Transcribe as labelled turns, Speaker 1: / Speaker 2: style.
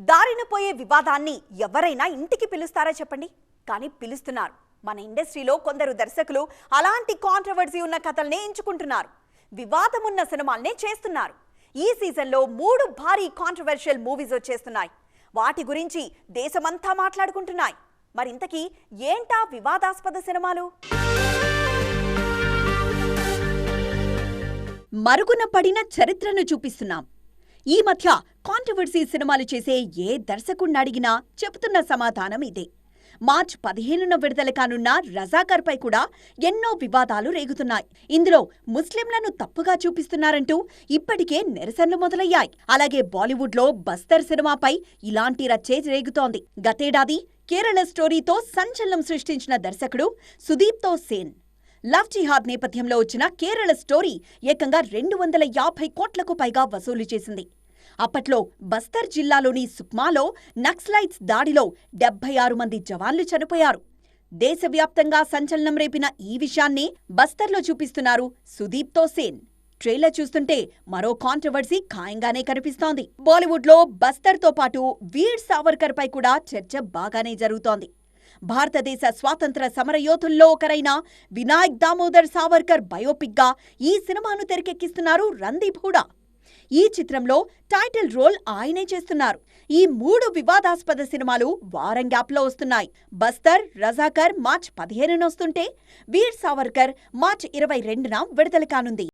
Speaker 1: దారిన పోయే వివాదాన్ని ఎవరైనా ఇంటికి పిలుస్తారా చెప్పండి? కానీ పిలుస్తున్నారు. మన ఇండస్ట్రీలో కొందరు దర్శకులు అలాంటి కాంట్రవర్సీ ఉన్న కథల్నే ఎంచుకుంటున్నారు. వివాదం ఉన్న సినిమాల్నే చేస్తున్నారు. ఈ సీజన్లో మూడు భారీ కాంట్రవర్షియల్ మూవీస్ వచ్చేస్తున్నాయి. వాటి గురించి దేశమంతా మాట్లాడుకుంటున్నాయి. మరింతకీ ఏంటా వివాదాస్పద సినిమాలు? మరుగున పడిన చరిత్రను చూపిస్తున్నాం. ఈ మధ్య కాంట్రవర్సీ సినిమాలు చేసే ఏ దర్శకుణ్ణి అడిగినా చెబుతున్న సమాధానం ఇదే. మార్చ్ పదిహేనున విడుదల కానున్న రజాకర్పై కూడా ఎన్నో వివాదాలు రేగుతున్నాయి. ఇందులో ముస్లింలను తప్పుగా చూపిస్తున్నారంటూ ఇప్పటికే నిరసనలు మొదలయ్యాయి. అలాగే బాలీవుడ్లో బస్తర్ సినిమాపై ఇలాంటి రచ్చే రేగుతోంది. గతేడాది కేరళ స్టోరీతో సంచలనం సృష్టించిన దర్శకుడు సుదీప్తో సేన్. లవ్ జిహాద్ నేపథ్యంలో వచ్చిన కేరళ స్టోరీ ఏకంగా రెండు వందల యాభై కోట్లకు పైగా వసూలు చేసింది. అప్పట్లో బస్తర్ జిల్లాలోని సుక్మాలో నక్సలైట్స్ దాడిలో డెబ్బై ఆరు మంది జవాన్లు చనిపోయారు. దేశవ్యాప్తంగా సంచలనం రేపిన ఈ విషయాన్ని బస్తర్లో చూపిస్తున్నారు సుదీప్తో సేన్ ట్రైలర్ చూస్తుంటే మరో కాంట్రవర్సీ ఖాయంగానే కనిపిస్తోంది. బాలీవుడ్లో బస్తర్తో పాటు వీర్ సావర్కర్ పై కూడా చర్చ బాగానే జరుగుతోంది. భారతదేశ స్వాతంత్ర సమరయోధుల్లో ఒకరైన వినాయక్ దామోదర్ సావర్కర్ బయోపిక్గా ఈ సినిమాను తెరకెక్కిస్తున్నారు రందీప్ హూడా. ఈ చిత్రంలో టైటిల్ రోల్ ఆయనే చేస్తున్నారు. ఈ మూడు వివాదాస్పద సినిమాలు వారం గ్యాప్లో వస్తున్నాయి. బస్తర్ రజాకర్ మార్చ్ పదిహేనున వస్తుంటే వీర్ సావర్కర్ మార్చ్ ఇరవై రెండున విడుదల కానుంది.